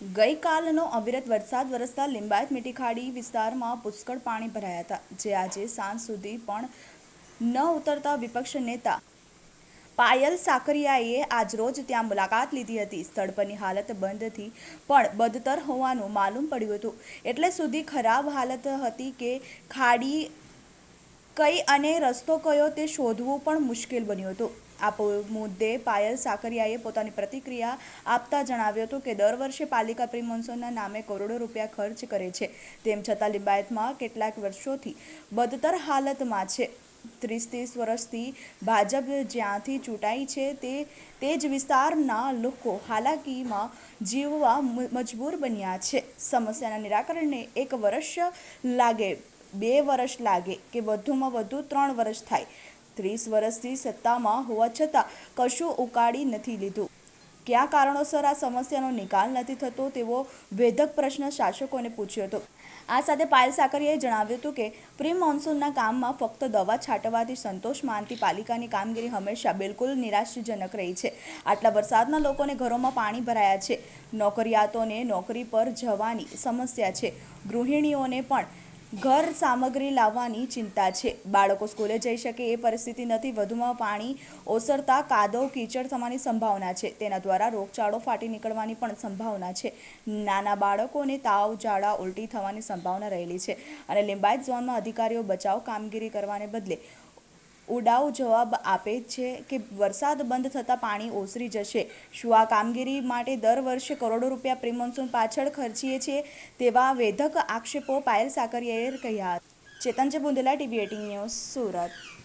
ગઈકાલનો અવિરત વરસાદ વરસતા લિંબાયત મીઠીખાડી વિસ્તારમાં પુષ્કળ પાણી ભરાયા હતા, જે આજે સાંજ સુધી પણ ન ઉતરતા વિપક્ષ નેતા પાયલ સાકરિયાએ આજરોજ ત્યાં મુલાકાત લીધી હતી. સ્થળ પરની હાલત બંધથી પણ બદતર હોવાનું માલુમ પડ્યું હતું. એટલે સુધી ખરાબ હાલત હતી કે ખાડી કઈ અને રસ્તો કયો તે શોધવું પણ મુશ્કેલ બન્યું હતું. આ મુદ્દે પાયલ સાકરિયાએ પોતાની પ્રતિક્રિયા આપતા જણાવ્યું હતું કે દર વર્ષે પાલિકા પ્રી નામે કરોડો રૂપિયા ખર્ચ કરે છે. તેમ છતાં લિંબાયતમાં કેટલાક વર્ષોથી બદતર હાલતમાં છે. ત્રીસ ત્રીસ વર્ષથી ભાજપ જ્યાંથી ચૂંટાઈ છે તે તે જ વિસ્તારના લોકો હાલાકીમાં જીવવા મજબૂર બન્યા છે. સમસ્યાના નિરાકરણને એક વર્ષ લાગે બે વર્ષ લાગે કે વધુમાં વધુ ત્રણ વર્ષ થાય. ત્રીસ વર્ષથી સત્તામાં હોવા છતાં કશું ઉકાળી નથી લીધું. કયા કારણોસર આ સમસ્યાનો નિકાલ નથી થતો તેવો વેધક પ્રશ્ન શાસકોને પૂછ્યો હતો. આ સાથે પાયલ સાકરિયાએ જણાવ્યું હતું કે, પ્રી મોન્સૂનના કામમાં ફક્ત દવા છાંટવાથી સંતોષ માનતી પાલિકાની કામગીરી હંમેશા બિલકુલ નિરાશાજનક રહી છે. આટલા વરસાદના લોકોને ઘરોમાં પાણી ભરાયા છે. નોકરિયાતોને નોકરી પર જવાની સમસ્યા છે. ગૃહિણીઓને પણ ઘર સામગ્રી લાવવાની ચિંતા છે. બાળકો સ્કૂલે જઈ શકે એ પરિસ્થિતિ નથી. વધુમાં પાણી ઓસરતા કાદવ કીચડ થવાની સંભાવના છે. તેના દ્વારા રોગચાળો ફાટી નીકળવાની પણ સંભાવના છે. નાના બાળકોને તાવ, ઝાડા, ઉલટી થવાની સંભાવના રહેલી છે અને લિંબાયત ઝોનમાં અધિકારીઓ બચાવ કામગીરી કરવાને બદલે ઉડાવ જવાબ આપે છે કે વરસાદ બંધ થતાં પાણી ઓસરી જશે. શું આ કામગીરી માટે દર વર્ષે કરોડો રૂપિયા પ્રિમોન્સૂન પાછળ ખર્ચીએ છીએ તેવા વેધક આક્ષેપો પાયલ સાકરિયાએ કહ્યા ચેતનજી Bundela, TV eighteen news, Surat.